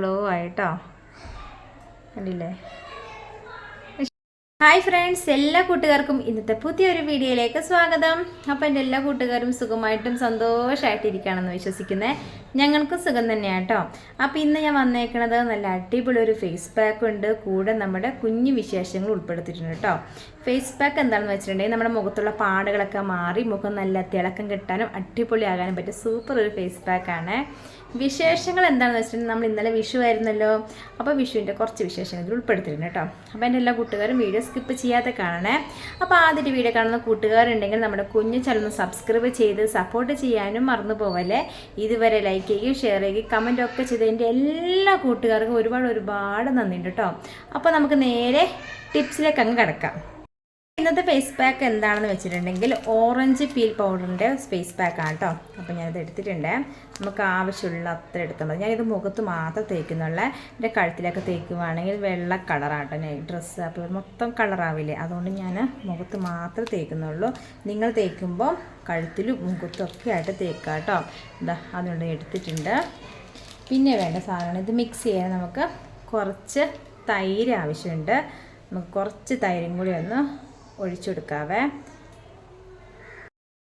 Glow ആയിട്ടോ? കണ്ടില്ലേ? Hi friends എല്ലാ കൂട്ടുകാർക്കും ഇന്നത്തെ പുതിയൊരു വീഡിയോയിലേക്ക് സ്വാഗതം. അപ്പോൾ എന്റെ എല്ലാ കൂട്ടുകാരും സുഖമായിട്ടും സന്തോഷമായിട്ടിരിക്കുകയാണെന്ന് വിശ്വസിക്കുന്നത് ഞങ്ങൾക്കും സുഖം തന്നെയാണ് കേട്ടോ അപ്പോൾ ഇന്ന് ഞാൻ വന്നേക്കണത് നല്ല അടിപൊളി ഒരു ഫേസ് പാക്ക് ഉണ്ട്. കൂടെ നമ്മുടെ കുഞ്ഞു വിശേഷങ്ങൾ ഉൾപ്പെടുത്തിയിട്ടുണ്ട് കേട്ടോ. ഫേസ് പാക്ക് എന്താണെന്ന് വെച്ചിട്ടുണ്ടെങ്കിൽ നമ്മുടെ മുഖത്തുള്ള പാടുകളൊക്കെ മാറി മുഖം നല്ല തിളക്കം കിട്ടാനും അടിപൊളിയാകാനും പറ്റിയ സൂപ്പർ ഒരു ഫേസ് പാക്കാണ് വിശേഷങ്ങൾ എന്താണെന്ന് വെച്ചിട്ടുണ്ടെങ്കിൽ നമ്മൾ ഇന്നലെ വിഷു ആയിരുന്നല്ലോ. അപ്പോൾ വിഷുവിന്റെ കുറച്ച് വിശേഷങ്ങൾ ഇതിൽ ഉൾപ്പെടുത്തിയിട്ടുണ്ട് കേട്ടോ. അപ്പോൾ എന്റെ എല്ലാ കൂട്ടുകാരും വീഡിയോ സ്കിപ്പ് ചെയ്യാതെ കാണണേ. അപ്പോൾ ആദ്യത്തെ വീഡിയോ കാണുന്ന കൂട്ടുകാരുണ്ടെങ്കിൽ നമ്മുടെ കുഞ്ഞു ചലന്ന് സബ്സ്ക്രൈബ് ചെയ്ത് സപ്പോർട്ട് ചെയ്യാനും മറന്നു പോകല്ലേ ഇതുവരെ ലൈക്ക് ചെയ്യുകയും ഷെയർ ചെയ്യുകയും കമന്റ് ഒക്കെ ചെയ്ത് എന്റെ എല്ലാ കൂട്ടുകാർക്കും ഒരുപാട് ഒരുപാട് നന്ദിയുണ്ട് കേട്ടോ. അപ്പോൾ നമുക്ക് നേരെ ടിപ്സിലേക്ക് അങ്ങ് കിടക്കാം. ഇന്നത്തെ ഫേസ് പാക്ക് എന്താണെന്ന് വെച്ചിട്ടുണ്ടെങ്കിൽ ഓറഞ്ച് പീൽ പൗഡറിന്റെ ഫേസ് പാക്കാണ് കേട്ടോ അപ്പോൾ ഞാനിത് എടുത്തിട്ടുണ്ട്. നമുക്ക് ആവശ്യമുള്ള അത്ര മതി ഞാനിത് മുഖത്ത് മാത്രം തേക്കുന്നുള്ള. എന്റെ കഴുത്തിലൊക്കെ തേക്കുവാണെങ്കിൽ വെള്ള കളറാണ് കേട്ടോ ഞാൻ ഡ്രസ്സ് അപ്പോൾ മൊത്തം കളറാവില്ലേ അതുകൊണ്ട് ഞാൻ മുഖത്ത് മാത്രം തേക്കുന്നുള്ളൂ. നിങ്ങൾ തേക്കുമ്പോൾ കഴുത്തിലും മുഖത്തും ഒക്കെ ആയിട്ട് തേക്കുക കേട്ടോ എന്താ അതുകൊണ്ട് എടുത്തിട്ടുണ്ട്. പിന്നെ വേണ്ട സാധനം ഇത് മിക്സ് ചെയ്യാൻ നമുക്ക് കുറച്ച് തൈര് ആവശ്യമുണ്ട്. നമുക്ക് കുറച്ച് തൈരും കൂടി ഒന്ന് ഒഴിച്ചെടുക്കാവേ.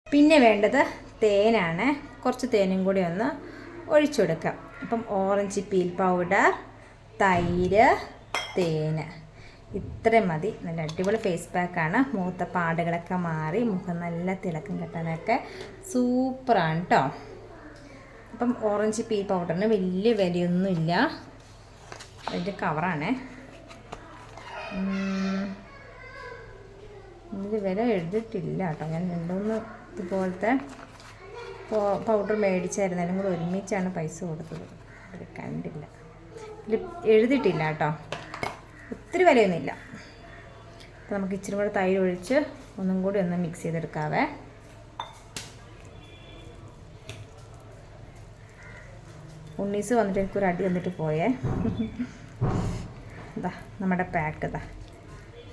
പിന്നെ വേണ്ടത് തേനാണ്. കുറച്ച് തേനും കൂടി ഒന്ന് ഒഴിച്ചെടുക്കാം. അപ്പം ഓറഞ്ച് പീൽ പൗഡർ തൈര് തേന്. ഇത്രയും മതി. നല്ല അടിപൊളി ഫേസ് പാക്കാണ്. മുഖത്തെ പാടുകളൊക്കെ മാറി മുഖം നല്ല തിളക്കം കിട്ടാനൊക്കെ സൂപ്പറാണ് കേട്ടോ അപ്പം ഓറഞ്ച് പീൽ പൗഡറിന് വലിയ വിലയൊന്നുമില്ല. അതിന്റെ കവറാണേ. ഇതിന്റെ വില എഴുതിയിട്ടില്ല കേട്ടോ. ഞാൻ രണ്ടുമൂന്ന് ഇതുപോലത്തെ പൗഡർ മേടിച്ചായിരുന്നാലും കൂടെ ഒരുമിച്ചാണ് പൈസ കൊടുത്തത്. അത് കണ്ടില്ല. ഇതിൽ എഴുതിയിട്ടില്ല കേട്ടോ. ഒത്തിരി വിലയൊന്നുമില്ല. അപ്പോൾ നമുക്ക് ഇച്ചിരി കൂടെ തൈര് ഒഴിച്ച് ഒന്നും കൂടി ഒന്ന് മിക്സ് ചെയ്തെടുക്കാവേ. ഉണ്ണീസ് വന്നിട്ട് എനിക്കൊരു അടി വന്നിട്ട് പോയേ. ഇതാ നമ്മുടെ പാക്ക് ഇതാ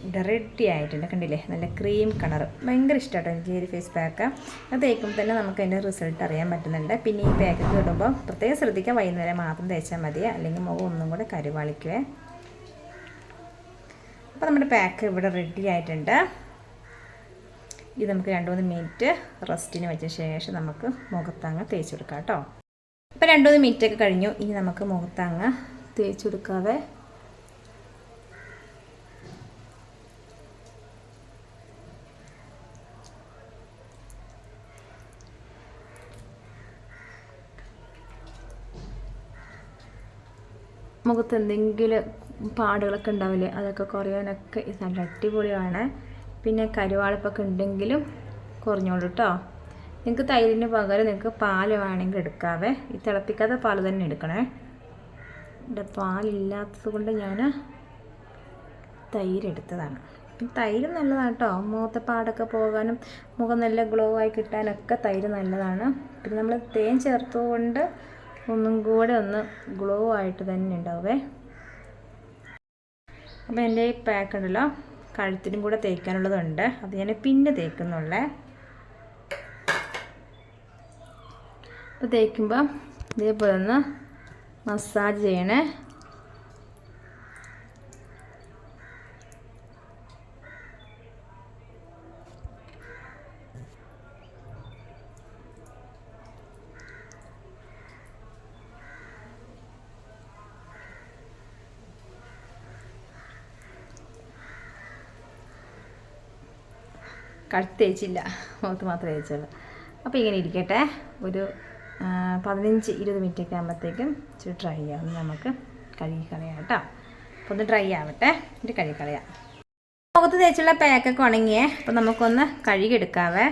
ഇത് റെഡി ആയിട്ടുണ്ട്. കണ്ടില്ലേ? നല്ല ക്രീം കളർ ഭയങ്കര ഇഷ്ടമാട്ടോ എനിക്ക് ഈ ഫേസ് പാക്ക് അത് തേക്കുമ്പോൾ തന്നെ നമുക്ക് അതിന്റെ റിസൾട്ട് അറിയാൻ പറ്റുന്നുണ്ട്. പിന്നെ ഈ പാക്കൊക്കെ ഇടുമ്പോൾ പ്രത്യേകം ശ്രദ്ധിക്കുക വൈകുന്നേരം മാത്രം തേച്ചാൽ മതി. അല്ലെങ്കിൽ മുഖം ഒന്നും കൂടെ കരുവാളിക്കുവേ. അപ്പോൾ നമ്മുടെ പാക്ക് ഇവിടെ റെഡി ആയിട്ടുണ്ട്. ഇത് നമുക്ക് രണ്ട് മൂന്ന് മിനിറ്റ് റെസ്റ്റിന് വെച്ച ശേഷം നമുക്ക് മുഖത്താങ്ങ തേച്ച് കൊടുക്കാം കേട്ടോ. അപ്പോൾ രണ്ട് മൂന്ന് മിനിറ്റൊക്കെ കഴിഞ്ഞു. ഇനി നമുക്ക് മുഖത്താങ്ങ തേച്ച് കൊടുക്കാതെ മുഖത്ത് എന്തെങ്കിലും പാടുകളൊക്കെ ഉണ്ടാവില്ലേ അതൊക്കെ കുറയാനൊക്കെ ഇത് നല്ല അടിപൊളിയാണ്. പിന്നെ കരുവാളപ്പൊക്കെ ഉണ്ടെങ്കിലും കുറഞ്ഞോളൂ കേട്ടോ നിങ്ങൾക്ക് തൈരിന് പകരം നിങ്ങൾക്ക് പാൽ വേണമെങ്കിൽ എടുക്കാവേ. ഈ തിളപ്പിക്കാത്ത പാൽ തന്നെ എടുക്കണേ. എന്റെ പാലില്ലാത്തത് കൊണ്ട് ഞാൻ തൈര് എടുത്തതാണ് തൈര് നല്ലതാണ് കേട്ടോ മുഖത്തെ പാടൊക്കെ പോകാനും മുഖം നല്ല ഗ്ലോ ആയി കിട്ടാനൊക്കെ തൈര് നല്ലതാണ്. പിന്നെ നമ്മൾ തേൻ ചേർത്തുകൊണ്ട് ഒന്നും കൂടെ ഒന്ന് ഗ്ലോ ആയിട്ട് തന്നെ ഉണ്ടാവേ അപ്പോൾ എന്റെ ഈ പാക്ക് ഉണ്ടല്ലോ കഴുത്തിനും കൂടെ തേക്കാനുള്ളതുണ്ട്. അത് ഞാൻ പിന്നെ തേക്കുന്നുള്ളേ. അപ്പോൾ തേക്കുമ്പോൾ ഇതേപോലെ ഒന്ന് മസാജ് ചെയ്യണേ. കഴുത്ത് തേച്ചില്ല മുഖത്ത് മാത്രമേ തേച്ചുള്ളൂ. അപ്പോൾ ഇങ്ങനെ ഇരിക്കട്ടെ. ഒരു പതിനഞ്ച് ഇരുപത് മിനിറ്റ് ഒക്കെ ആകുമ്പോഴത്തേക്കും ഇച്ചിരി ഡ്രൈ ആവും. നമുക്ക് കഴുകി കളയാം കേട്ടോ. അപ്പോൾ ഒന്ന് ഡ്രൈ ആവട്ടെ. എന്നിട്ട് കഴുകി കളയാം മുഖത്ത് തേച്ചുള്ള പാക്കൊക്കെ ഉണങ്ങിയേ. അപ്പോൾ നമുക്കൊന്ന് കഴുകിയെടുക്കാവേ.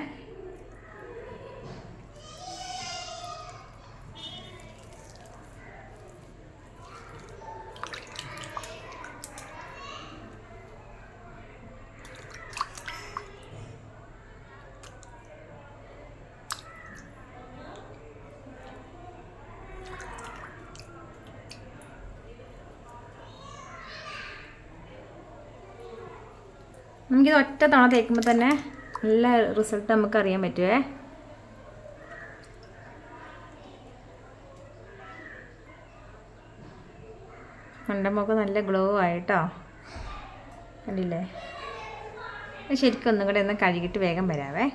നമുക്കിത് ഒറ്റ തവണ തേക്കുമ്പോൾ തന്നെ നല്ല റിസൾട്ട് നമുക്ക് അറിയാൻ പറ്റുമേ കണ്ട മുഖം നല്ല ഗ്ലോ ആയിട്ടോ. കണ്ടില്ലേ? ശരിക്കും ഒന്നും കൂടെ ഒന്ന് കഴുകിയിട്ട് വേഗം വരാവേ.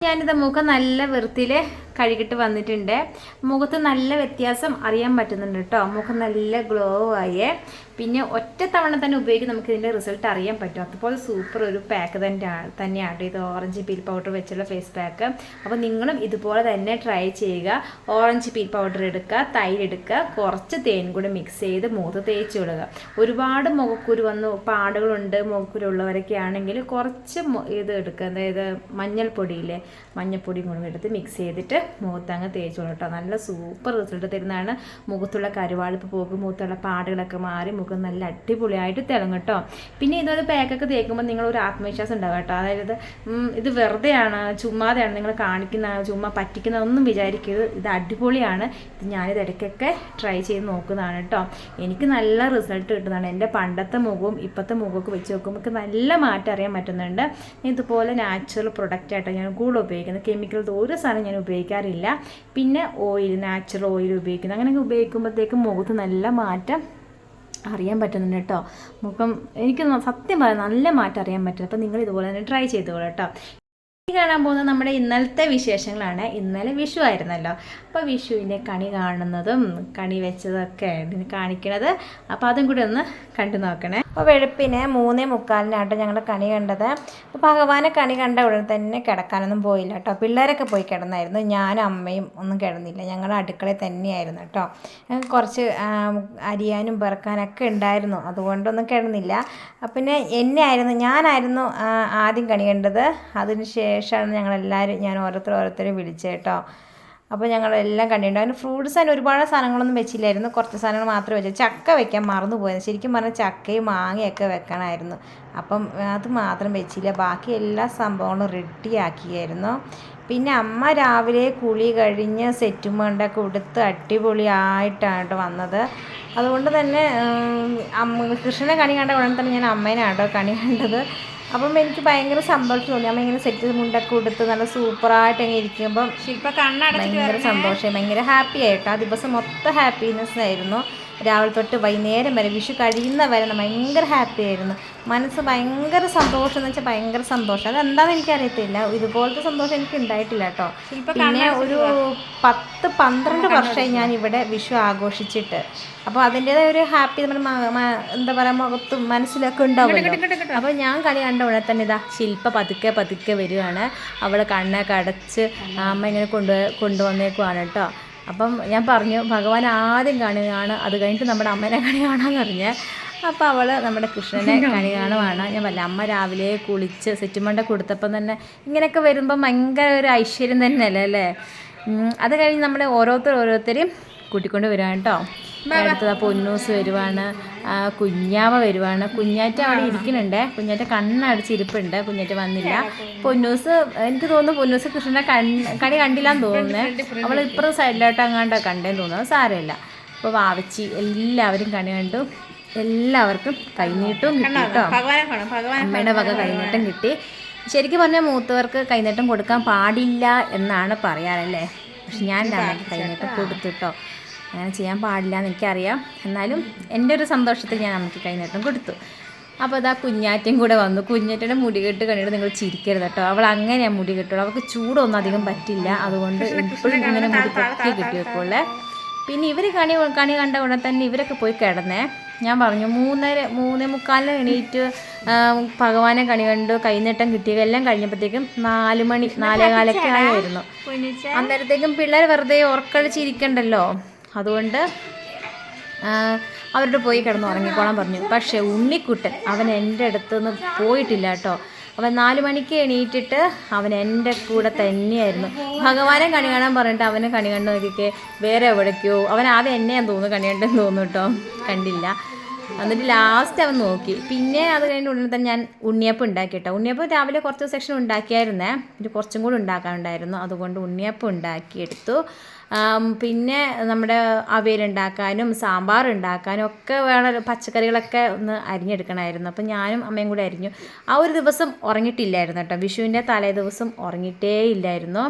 ഞാനിത് മുഖം നല്ല വൃത്തിയിൽ കഴുകിട്ട് വന്നിട്ടുണ്ട്. മുഖത്ത് നല്ല വ്യത്യാസം അറിയാൻ പറ്റുന്നുണ്ട് കേട്ടോ. മുഖം നല്ല ഗ്ലോ ആയേ. പിന്നെ ഒറ്റ തവണ തന്നെ ഉപയോഗിക്കും നമുക്ക് ഇതിന്റെ റിസൾട്ട് അറിയാൻ പറ്റും. അതുപോലെ സൂപ്പർ ഒരു പാക്ക് തന്നെ തന്നെയാണ് ഇത് ഓറഞ്ച് പീൽ പൗഡർ വെച്ചുള്ള ഫേസ് പാക്ക് അപ്പോൾ നിങ്ങളും ഇതുപോലെ തന്നെ ട്രൈ ചെയ്യുക. ഓറഞ്ച് പീൽ പൗഡർ എടുക്കുക തൈര് എടുക്കുക കുറച്ച് തേൻ കൂടി മിക്സ് ചെയ്ത് മുഖത്ത് തേച്ച് വിടുക ഒരുപാട് മുഖക്കുരു വന്ന് പാടുകളുണ്ട് മുഖക്കുരു ഉള്ളവരൊക്കെ ആണെങ്കിൽ കുറച്ച് ഇത് എടുക്കുക. അതായത് മഞ്ഞൾപ്പൊടിയില്ലേ മഞ്ഞൾപ്പൊടിയും കൂടി എടുത്ത് മിക്സ് ചെയ്തിട്ട് മുഖത്ത് അങ്ങ് തേച്ച് കേട്ടോ നല്ല സൂപ്പർ റിസൾട്ട് തരുന്നതാണ്. മുഖത്തുള്ള കരുവാളിപ്പ് പോകും മുഖത്തുള്ള പാടുകളൊക്കെ മാറി മുഖം നല്ല അടിപൊളിയായിട്ട് തിളങ്ങും കേട്ടോ. പിന്നെ ഇതൊരു പാക്കൊക്കെ തേക്കുമ്പോൾ നിങ്ങൾ ഒരു ആത്മവിശ്വാസം ഉണ്ടാവും കേട്ടോ. അതായത് ഇത് വെറുതെയാണ് ചുമ്മാതെയാണ് നിങ്ങൾ കാണിക്കുന്ന ചുമ്മാ പറ്റിക്കുന്ന ഒന്നും വിചാരിക്കരുത്. ഇത് അടിപൊളിയാണ്. ഇത് ഞാനിത് ഇടയ്ക്കൊക്കെ ട്രൈ ചെയ്ത് നോക്കുന്നതാണ് കേട്ടോ. എനിക്ക് നല്ല റിസൾട്ട് കിട്ടുന്നതാണ്. എന്റെ പണ്ടത്തെ മുഖവും ഇപ്പോഴത്തെ മുഖമൊക്കെ വെച്ച് നോക്കുമ്പോൾ നല്ല മാറ്റം അറിയാൻ പറ്റുന്നുണ്ട്. ഇതുപോലെ നാച്ചുറൽ പ്രൊഡക്റ്റ് ആയിട്ടാണ് ഞാൻ കൂടുതൽ ഉപയോഗിക്കുന്നത്. കെമിക്കൽ ഒരു സാധനം ഞാൻ ഉപയോഗിക്കാറില്ല. പിന്നെ ഓയിൽ നാച്ചുറൽ ഓയിൽ ഉപയോഗിക്കുന്നത് അങ്ങനെയൊക്കെ ഉപയോഗിക്കുമ്പോഴത്തേക്കും മുഖത്ത് നല്ല മാറ്റം അറിയാൻ പറ്റുന്നുണ്ട് കേട്ടോ. മുഖം എനിക്ക് സത്യം പറയാം നല്ല മാറ്റം അറിയാൻ പറ്റും അപ്പോൾ നിങ്ങൾ ഇതുപോലെ തന്നെ ട്രൈ ചെയ്തോളൂ കേട്ടോ. കാണാൻ പോകുന്നത് നമ്മുടെ ഇന്നലത്തെ വിശേഷങ്ങളാണ്. ഇന്നലെ വിഷു ആയിരുന്നല്ലോ. അപ്പോൾ വിഷുവിന്റെ കണി കാണുന്നതും കണി വെച്ചതൊക്കെ കാണിക്കണത്. അപ്പോൾ അതും കൂടി ഒന്ന് കണ്ടു നോക്കണേ. അപ്പോൾ വെളുപ്പിന് മൂന്നേ മുക്കാലിനാട്ടോ ഞങ്ങൾ കണി കണ്ടത്. അപ്പോൾ ഭഗവാനെ കണി കണ്ട ഉടനെ തന്നെ കിടക്കാനൊന്നും പോയില്ല കേട്ടോ പിള്ളേരൊക്കെ പോയി കിടന്നായിരുന്നു. ഞാനും അമ്മയും ഒന്നും കിടന്നില്ല. ഞങ്ങൾ അടുക്കളയിൽ തന്നെയായിരുന്നു കേട്ടോ കുറച്ച് അരിയാനും പിറക്കാനൊക്കെ ഉണ്ടായിരുന്നു. അതുകൊണ്ടൊന്നും കിടന്നില്ല. പിന്നെ എന്നെ ആയിരുന്നു ഞാനായിരുന്നു ആദ്യം കണി കണ്ടത്. അതിന് ശേഷമാണ് ഞങ്ങളെല്ലാവരും ഞാൻ ഓരോരുത്തർ ഓരോരുത്തരും വിളിച്ചത് കേട്ടോ. അപ്പോൾ ഞങ്ങളെല്ലാം കണ്ടിട്ടുണ്ട്. അതിന് ഫ്രൂട്ട്സ് അതിന് ഒരുപാട് സാധനങ്ങളൊന്നും വെച്ചില്ലായിരുന്നു. കുറച്ച് സാധനങ്ങൾ മാത്രമേ വെച്ചു ചക്ക വെക്കാൻ മറന്നു പോയത് ശരിക്കും പറഞ്ഞാൽ ചക്കയും മാങ്ങയൊക്കെ വെക്കണമായിരുന്നു. അപ്പം അത് മാത്രം വെച്ചില്ല. ബാക്കി എല്ലാ സംഭവങ്ങളും റെഡിയാക്കിയായിരുന്നു പിന്നെ അമ്മ രാവിലെ കുളി കഴിഞ്ഞ് സെറ്റും മണ്ടൊക്കെ ഉടുത്ത് അടിപൊളിയായിട്ടാണ് വന്നത്. അതുകൊണ്ട് തന്നെ അമ്മ കൃഷ്ണനെ കണി കണ്ട ഉടനെ തന്നെ ഞാൻ അമ്മേനാണ് കേട്ടോ കണി കണ്ടത്. അപ്പം എനിക്ക് ഭയങ്കര സന്തോഷം തോന്നി. അമ്മ ഇങ്ങനെ സെറ്റ് മുണ്ടൊക്കെ കൊടുത്ത് നല്ല സൂപ്പറായിട്ട് അങ്ങ് ഇരിക്കുമ്പം ഭയങ്കര സന്തോഷം. ഭയങ്കര ഹാപ്പി ആയിട്ട്. ആ ദിവസം മൊത്തം ഹാപ്പിനെസ് ആയിരുന്നു. രാവിലെ തൊട്ട് വൈകുന്നേരം വരെ വിഷു കഴിയുന്ന വരെ ഭയങ്കര ഹാപ്പി ആയിരുന്നു. മനസ്സ് ഭയങ്കര സന്തോഷം എന്ന് വെച്ചാൽ ഭയങ്കര സന്തോഷം. അതെന്താണെന്ന് എനിക്കറിയത്തില്ല. ഇതുപോലത്തെ സന്തോഷം എനിക്ക് ഉണ്ടായിട്ടില്ല കേട്ടോ. പിന്നെ ഒരു പത്ത് പന്ത്രണ്ട് വർഷമായി ഞാൻ ഇവിടെ വിഷു ആഘോഷിച്ചിട്ട്. അപ്പോൾ അതിന്റെതായ ഒരു ഹാപ്പി നമ്മുടെ എന്താ പറയുക മുഖത്തും മനസ്സിലൊക്കെ ഉണ്ടാവും. അപ്പോൾ ഞാൻ കളി കണ്ട ഉടനെ തന്നെ ഇതാ ശില്പ പതുക്കെ പതുക്കെ വരികയാണ് അവളെ കണ്ണൊക്കെ അടച്ച് അമ്മ ഇങ്ങനെ കൊണ്ടു കൊണ്ടുവന്നേക്കുവാണ് കേട്ടോ. അപ്പം ഞാൻ പറഞ്ഞു ഭഗവാൻ ആദ്യം കാണുകയാണ് അത് കഴിഞ്ഞിട്ട് നമ്മുടെ അമ്മേനെ കണി കാണാമെന്ന് പറഞ്ഞ്. അപ്പോൾ അവൾ നമ്മുടെ കൃഷ്ണനെ കണി കാണുവാണ്. ഞാൻ വല്ല അമ്മ രാവിലെ കുളിച്ച് സെറ്റുമണ്ട കൊടുത്തപ്പം തന്നെ ഇങ്ങനെയൊക്കെ വരുമ്പം ഭയങ്കര ഒരു ഐശ്വര്യം തന്നെയല്ലേ അല്ലേ? അത് കഴിഞ്ഞ് നമ്മുടെ ഓരോരുത്തർ ഓരോരുത്തരെയും കൂട്ടിക്കൊണ്ട് വരാം കേട്ടോ. അടുത്തത് പൊന്നൂസ് വരുവാണ്. കുഞ്ഞാമ വരുവാണ്. കുഞ്ഞാറ്റ അവിടെ ഇരിക്കുന്നുണ്ട്. കുഞ്ഞാറ്റ കണ്ണടച്ചിരിപ്പുണ്ട് കുഞ്ഞാറ്റ വന്നില്ല. പൊന്നൂസ് എനിക്ക് തോന്നുന്നു പൊന്നൂസ് കൃഷ്ണനെ കണി കണ്ടില്ലാന്ന് തോന്നുന്നത് അവൾ ഇപ്പുറത്തെ സൈഡിലോട്ട് അങ്ങാണ്ട് കണ്ടേന്ന് തോന്നുന്നു. സാരമില്ല. അപ്പോൾ വാവച്ചി എല്ലാവരും കണി കണ്ടു. എല്ലാവർക്കും കൈനീട്ടവും കിട്ടി കേട്ടോ. അമ്മയുടെ വക കൈനീട്ടം കിട്ടി. ശരിക്കും പറഞ്ഞാൽ മൂത്തവർക്ക് കൈനീട്ടം കൊടുക്കാൻ പാടില്ല എന്നാണ് പറയാറല്ലേ പക്ഷെ ഞാൻ കൈനീട്ടം കൊടുത്തു അങ്ങനെ ചെയ്യാൻ പാടില്ല എന്ന് എനിക്കറിയാം. എന്നാലും എന്റെ ഒരു സന്തോഷത്തിൽ ഞാൻ അമ്മയ്ക്ക് കൈനീട്ടം കൊടുത്തു. അപ്പോൾ അതാ കുഞ്ഞാറ്റയും കൂടെ വന്നു. കുഞ്ഞാറ്റയുടെ മുടി കെട്ട് കണ്ടിട്ട് നിങ്ങൾ ചിരിക്കരുത് കേട്ടോ. അവൾ അങ്ങനെയാണ് മുടി കെട്ടുള്ളൂ. അവൾക്ക് ചൂടൊന്നും അധികം പറ്റില്ല. അതുകൊണ്ട് എപ്പോഴും ഇങ്ങനെ മുടി പൊക്കി കിട്ടി വെക്കുള്ളേ. പിന്നെ ഇവർ കണി കണി കണ്ട ഉടനെ തന്നെ ഇവരൊക്കെ പോയി കിടന്നേ. ഞാൻ പറഞ്ഞു മൂന്നര മൂന്നേ മുക്കാലിന് എണീറ്റ് ഭഗവാനെ കണി കണ്ടു കൈനീട്ടം കിട്ടിയ എല്ലാം കഴിഞ്ഞപ്പോഴത്തേക്കും നാല് മണി നാലേ കാലൊക്കെ ആയിരുന്നു. അന്നേരത്തേക്കും പിള്ളേർ വെറുതെ ഉറക്കളിച്ചിരിക്കണ്ടല്ലോ അതുകൊണ്ട് അവരുടെ പോയി കിടന്ന് ഉറങ്ങിക്കോളാൻ പറഞ്ഞു. പക്ഷേ ഉണ്ണിക്കുട്ടൻ അവൻ എന്റെ അടുത്ത് നിന്ന് പോയിട്ടില്ല കേട്ടോ. അവൻ നാല് മണിക്ക് എണീറ്റിട്ട് അവൻ എന്റെ കൂടെ തന്നെയായിരുന്നു. ഭഗവാനെ കണി കാണാൻ പറഞ്ഞിട്ട് അവനെ കണി കണ്ടു നോക്കിക്കെ വേറെ എവിടേക്കോ. അവൻ ആദ്യം എന്നെയാന്ന് തോന്നുന്നു കണി കണ്ടെന്ന് തോന്നുന്നു കേട്ടോ. കണ്ടില്ല. എന്നിട്ട് ലാസ്റ്റ് അവൻ നോക്കി. പിന്നെ അത് കഴിഞ്ഞ് ഉടനെ തന്നെ ഞാൻ ഉണ്ണിയപ്പം ഉണ്ടാക്കി കേട്ടോ. ഉണ്ണിയപ്പം രാവിലെ കുറച്ച് സെക്ഷൻ ഉണ്ടാക്കിയായിരുന്നേ. ഇത് കുറച്ചും കൂടി ഉണ്ടാക്കാനുണ്ടായിരുന്നു. അതുകൊണ്ട് ഉണ്ണിയപ്പം ഉണ്ടാക്കിയെടുത്തു. പിന്നെ നമ്മുടെ അവിയലുണ്ടാക്കാനും സാമ്പാർ ഉണ്ടാക്കാനും ഒക്കെ വേണം. പച്ചക്കറികളൊക്കെ ഒന്ന് അരിഞ്ഞെടുക്കണമായിരുന്നു. അപ്പം ഞാനും അമ്മയും കൂടെ അരിഞ്ഞു. ആ ഒരു ദിവസം ഉറങ്ങിയിട്ടില്ലായിരുന്നു കേട്ടോ. വിഷുവിന്റെ തലേ ദിവസം ഉറങ്ങിയിട്ടേ ഇല്ലായിരുന്നു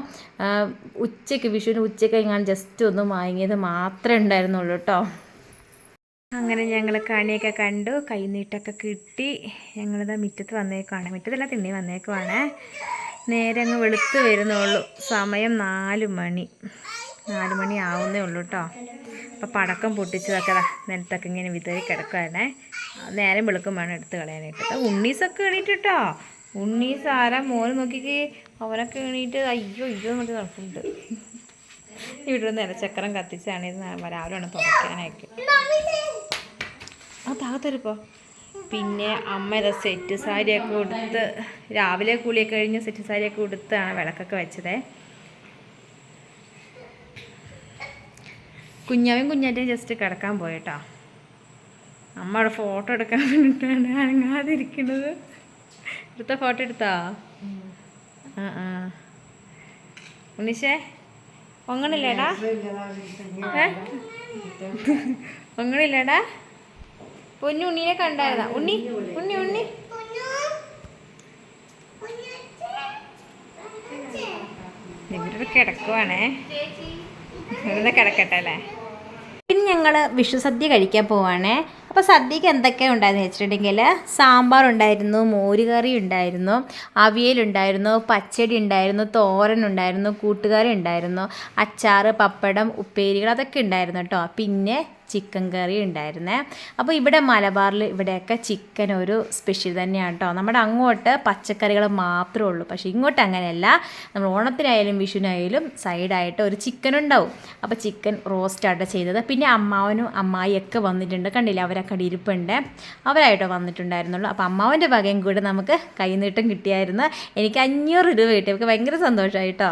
ഉച്ചയ്ക്ക് വിഷുവിന് ഉച്ചയ്ക്ക് ഞാൻ ജസ്റ്റ് ഒന്ന് വാങ്ങിയത് മാത്രമേ ഉണ്ടായിരുന്നുള്ളൂ കേട്ടോ. അങ്ങനെ ഞങ്ങൾ കണിയൊക്കെ കണ്ടു. കൈനീട്ടൊക്കെ കിട്ടി. ഞങ്ങളിതാ മുറ്റത്ത് വന്നേക്കുവാണ്. മുറ്റത്തല്ല തിണ്ണി വന്നേക്കുവാണ്. നേരെ അങ്ങ് വെളുത്ത് വരുന്നുള്ളൂ. സമയം നാല് മണി. നാല് മണി ആവുന്നേ ഉള്ളൂ കേട്ടോ അപ്പോൾ പടക്കം പൊട്ടിച്ചതൊക്കെ നിലത്തൊക്കെ ഇങ്ങനെ വിതറി കിടക്കുകയാണേ നേരം വെളുക്കും വേണം എടുത്ത് കളയാനായിട്ട്. ഉണ്ണീസൊക്കെ എണീറ്റ് കേട്ടോ ഉണ്ണീസ് ആരാ മോൻ നോക്കിക്ക്. അവനൊക്കെ എണീറ്റ് അയ്യോ അയ്യോ എന്നിട്ട് നടക്കുന്നുണ്ട് ഇവിടെ നിലച്ചക്രം കത്തിച്ചാണ് ഇത് രാവിലെ വേണം തുറക്കാനായിട്ട്. ആ താകത്തരുപ്പോ. പിന്നെ അമ്മ സെറ്റ് സാരിയൊക്കെ ഉടുത്ത് രാവിലെ കുളിയൊക്കെ കഴിഞ്ഞ് സെറ്റ് സാരിയൊക്കെ ഉടുത്താണ് വിളക്കൊക്കെ വെച്ചതേ. കുഞ്ഞാവും കുഞ്ഞാറ്റയും ജസ്റ്റ് കിടക്കാൻ പോയിട്ടോ. അമ്മ ഫോട്ടോ എടുക്കാൻ വേണ്ടിയിട്ടാണ് അനങ്ങാതിരിക്കുന്നത് എടുത്ത ഫോട്ടോ എടുത്താ? ആ ആ. ഉണ്ണിശേ ഒങ്ങണില്ലേടാ ഒങ്ങണില്ലേടാ പൊന്നു ഉണ്ണീനെ കണ്ടായിരുന്ന? ഉണ്ണി ഉണ്ണി ഉണ്ണി. ഇവരുടെ കിടക്കുവാണേ. ഇവരുടെ കിടക്കട്ടെ അല്ലേ? പിന്നെ ഞങ്ങൾ വിഷു സദ്യ കഴിക്കാൻ പോവാണേ. അപ്പോൾ സദ്യക്ക് എന്തൊക്കെ ഉണ്ടായെന്ന് വെച്ചിട്ടുണ്ടെങ്കിൽ സാമ്പാർ ഉണ്ടായിരുന്നു മോരുകറി ഉണ്ടായിരുന്നു അവിയലുണ്ടായിരുന്നു പച്ചടി ഉണ്ടായിരുന്നു തോരൻ ഉണ്ടായിരുന്നു കൂട്ടുകറി ഉണ്ടായിരുന്നു അച്ചാറ് പപ്പടം ഉപ്പേരികൾ അതൊക്കെ ഉണ്ടായിരുന്നു കേട്ടോ പിന്നെ ചിക്കൻ കറി ഉണ്ടായിരുന്നേ. അപ്പോൾ ഇവിടെ മലബാറിൽ ഇവിടെയൊക്കെ ചിക്കൻ ഒരു സ്പെഷ്യൽ തന്നെയാണ് കേട്ടോ. നമ്മുടെ അങ്ങോട്ട് പച്ചക്കറികൾ മാത്രമേ ഉള്ളൂ. പക്ഷേ ഇങ്ങോട്ട് അങ്ങനെയല്ല. നമ്മൾ ഓണത്തിനായാലും വിഷുവിനായാലും സൈഡായിട്ട് ഒരു ചിക്കൻ ഉണ്ടാവും. അപ്പോൾ ചിക്കൻ റോസ്റ്റായിട്ട് ചെയ്തത്. പിന്നെ അമ്മാവനും അമ്മായിയൊക്കെ വന്നിട്ടുണ്ട്. കണ്ടില്ല? അവരൊക്കെ ഇരിപ്പുണ്ട്. അവരായിട്ടോ വന്നിട്ടുണ്ടായിരുന്നുള്ളൂ. അപ്പോൾ അമ്മാവന്റെ വകയും കൂടെ നമുക്ക് കൈനീട്ടം കിട്ടിയായിരുന്നു. എനിക്ക് അഞ്ഞൂറ് രൂപ കിട്ടി. എനിക്ക് ഭയങ്കര സന്തോഷമായിട്ടോ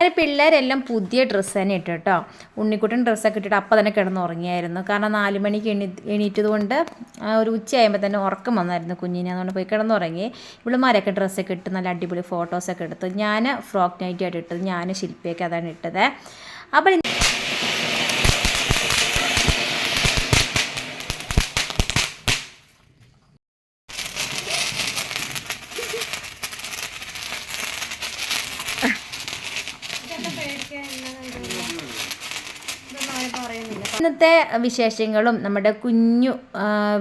അങ്ങനെ പിള്ളേരെല്ലാം പുതിയ ഡ്രസ്സ് തന്നെ ഇട്ടു കേട്ടോ. ഉണ്ണിക്കുട്ടൻ ഡ്രസ്സൊക്കെ ഇട്ടിട്ട് അപ്പം തന്നെ കിടന്നുറങ്ങിയായിരുന്നു. കാരണം നാല് മണിക്ക് എണീ എണീറ്റത് കൊണ്ട് ഒരു ഉച്ചയാകുമ്പോൾ തന്നെ ഉറക്കം വന്നായിരുന്നു കുഞ്ഞിനെ. അതുകൊണ്ട് പോയി കിടന്നുറങ്ങി. ഇവിളുമാരൊക്കെ ഡ്രസ്സൊക്കെ ഇട്ട് നല്ല അടിപൊളി ഫോട്ടോസൊക്കെ എടുത്തു. ഞാൻ ഫ്രോക്ക് നൈറ്റി ആയിട്ട് ഇട്ടത്. ഞാൻ ശില്പിയൊക്കെ അതാണ് ഇട്ടത്. അപ്പോൾ ഇന്നത്തെ വിശേഷങ്ങളും നമ്മുടെ കുഞ്ഞു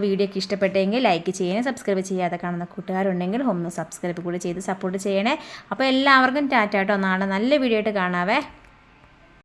വീഡിയോക്ക് ഇഷ്ടപ്പെട്ടെങ്കിൽ ലൈക്ക് ചെയ്യണേ സബ്സ്ക്രൈബ് ചെയ്യാതെ കാണുന്ന കൂട്ടുകാരുണ്ടെങ്കിൽ ഒന്ന് സബ്സ്ക്രൈബ് കൂടി ചെയ്ത് സപ്പോർട്ട് ചെയ്യണേ. അപ്പോൾ എല്ലാവർക്കും ടാറ്റാട്ടോ. നാളെ നല്ല വീഡിയോ ആയിട്ട് കാണാവേ.